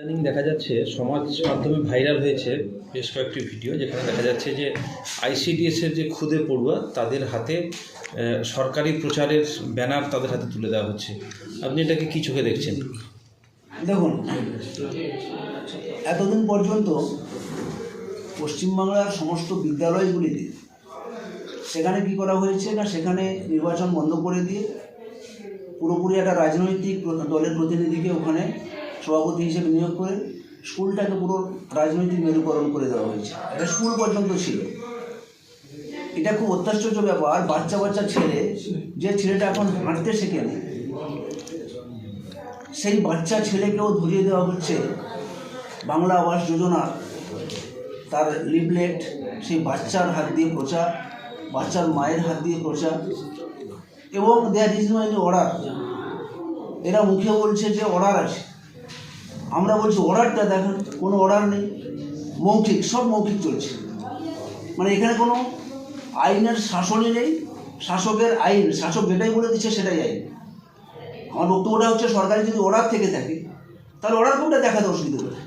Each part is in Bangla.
ইদানিং দেখা যাচ্ছে সমাজ মাধ্যমে ভাইরাল হয়েছে বেশ কয়েকটি ভিডিও যেখানে দেখা যাচ্ছে যে আইসিডিএসের যে খুদে পড়ুয়া, তাদের হাতে সরকারি প্রচারের ব্যানার তাদের হাতে তুলে দেওয়া হচ্ছে। আপনি এটাকে কি চোখে দেখছেন? দেখুন, এতদিন পর্যন্ত পশ্চিমবাংলার সমস্ত বিদ্যালয়গুলিতে সেখানে কি করা হয়েছে না সেখানে নির্বাচন বন্ধ করে দিয়ে পুরোপুরি একটা রাজনৈতিক দলের প্রতিনিধিকে ওখানে সভাপতি হিসেবে নিয়োগ করে স্কুলটাকে পুরো রাজনৈতিক মেরুকরণ করে দেওয়া হয়েছে। এটা স্কুল পর্যন্ত ছিল। এটা খুব অত্যাশ্চর্য ব্যাপার। বাচ্চা বাচ্চা ছেলে, যে ছেলেটা এখন হাঁটতে শেখে শেখেনি, সেই বাচ্চা ছেলেকেও ধরিয়ে দেওয়া হচ্ছে বাংলা আবাস যোজনা। তার লিফলেট, সেই বাচ্চার হাত দিয়ে প্রচার, বাচ্চার মায়ের হাত দিয়ে প্রচার এবং দেয়ার ইজ মাইনি অর্ডার। এরা মুখে বলছে যে অর্ডার আছে। আমরা বলছি অর্ডারটা দেখেন, কোনো অর্ডার নেই। মৌখিক, সব মৌখিক চলছে। মানে এখানে কোনো আইনের শাসনই নেই। শাসকের আইন, শাসক যেটাই বলে দিচ্ছে সেটাই আইন। আমার বক্তব্যটা হচ্ছে, সরকারি যদি অর্ডার থেকে থাকে, তাহলে অর্ডার কপিটা দেখাতে অসুবিধা কোথায়?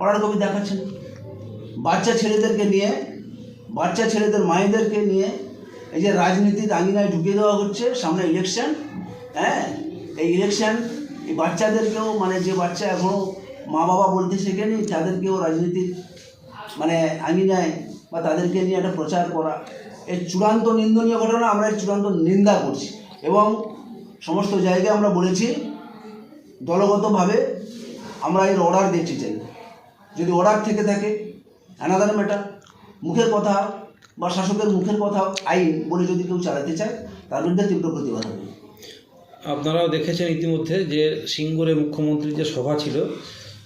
অর্ডার কপি দেখাচ্ছেন। বাচ্চা ছেলেদেরকে নিয়ে, বাচ্চা ছেলেদের মায়েদেরকে নিয়ে এই যে রাজনীতির আঙিনায় ঢুকিয়ে দেওয়া হচ্ছে, সামনে ইলেকশন হ্যাঁ? এই ইলেকশন এই বাচ্চাদেরকেও মানে যে বাচ্চা এখনও মা বাবা বলতে শেখেনি, তাদেরকেও রাজনীতির মানে আঙিনায় বা তাদেরকে নিয়ে একটা প্রচার করা। এর চূড়ান্ত নিন্দনীয় ঘটনা, আমরা এর চূড়ান্ত নিন্দা করছি। এবং সমস্ত জায়গায় আমরা বলেছি, দলগতভাবে আমরা এর অর্ডার দেখতে চাই। যদি অর্ডার থেকে থাকে অ্যানাদার ম্যাটার মুখের কথা বা শাসকের মুখের কথা, আইন বলে যদি কেউ চালাতে চায়, তার বিরুদ্ধে তীব্র প্রতিবাদ হবে। আপনারাও দেখেছেন ইতিমধ্যে যে সিঙ্গুরে মুখ্যমন্ত্রীর যে সভা ছিল,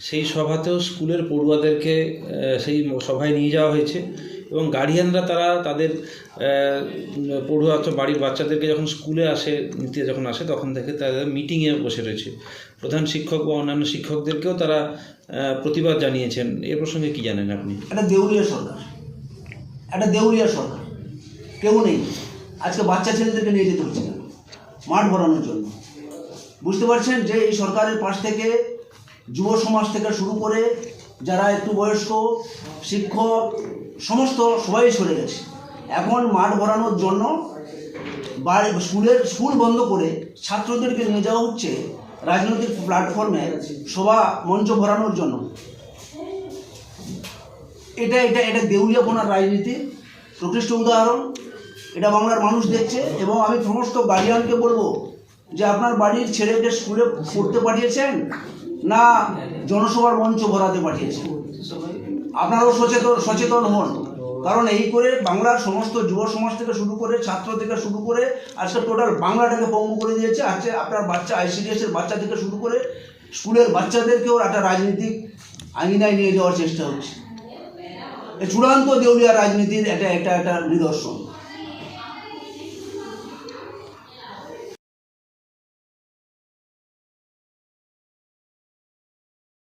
সেই সভাতেও স্কুলের পড়ুয়াদেরকে সেই সভায় নিয়ে যাওয়া হয়েছে এবং গার্ডিয়ানরা তারা তাদের পড়ুয়া অথবা বাড়ির বাচ্চাদেরকে যখন স্কুলে আসে, নিতে যখন আসে, তখন থেকে তাদের মিটিংয়ে বসে রয়েছে। প্রধান শিক্ষক বা অন্যান্য শিক্ষকদেরকেও তারা প্রতিবাদ জানিয়েছেন। এ প্রসঙ্গে কি জানেন আপনি? একটা দেউলিয়া সরকার। একটা দেউলিয়া সরকার। কেউ নেই। আজকে বাচ্চা ছেলেদেরকে নিয়ে যেতে হচ্ছে কেন মাঠ ভরানোর জন্য। বুঝতে পারছেন যে এই সরকারের পাশ থেকে যুব সমাজ থেকে শুরু করে যারা একটু বয়স্ক, শিক্ষক, সমস্ত সবাই সরে গেছে। এখন মাঠ ভরানোর জন্য বাড়ি, স্কুলের, স্কুল বন্ধ করে ছাত্রদেরকে নিয়ে যাওয়া হচ্ছে রাজনৈতিক প্ল্যাটফর্মে সভা মঞ্চ ভরানোর জন্য। এটা এটা এটা দেউলিয়াপনার রাজনীতি। প্রকৃষ্ট উদাহরণ এটা বাংলার মানুষ দেখছে এবং আমি সমস্ত গার্ডিয়ানকে বলব যে আপনার বাড়ির ছেলেকে স্কুলে পড়তে পাঠিয়েছেন না জনসভার মঞ্চ ভরাতে পাঠিয়েছেন? আপনারাও সচেতন সচেতন হন। কারণ এই করে বাংলার সমস্ত যুব সমাজ থেকে শুরু করে, ছাত্র থেকে শুরু করে, আজকে টোটাল বাংলাটাকে পঙ্গু করে দিয়েছে। আজকে আপনার বাচ্চা আইসিডিএস এর বাচ্চা থেকে শুরু করে স্কুলের বাচ্চাদেরকেও একটা রাজনীতিক আঙিনায় নিয়ে যাওয়ার চেষ্টা হচ্ছে। চূড়ান্ত দেউলিয়া রাজনীতির এটা একটা একটা নিদর্শন।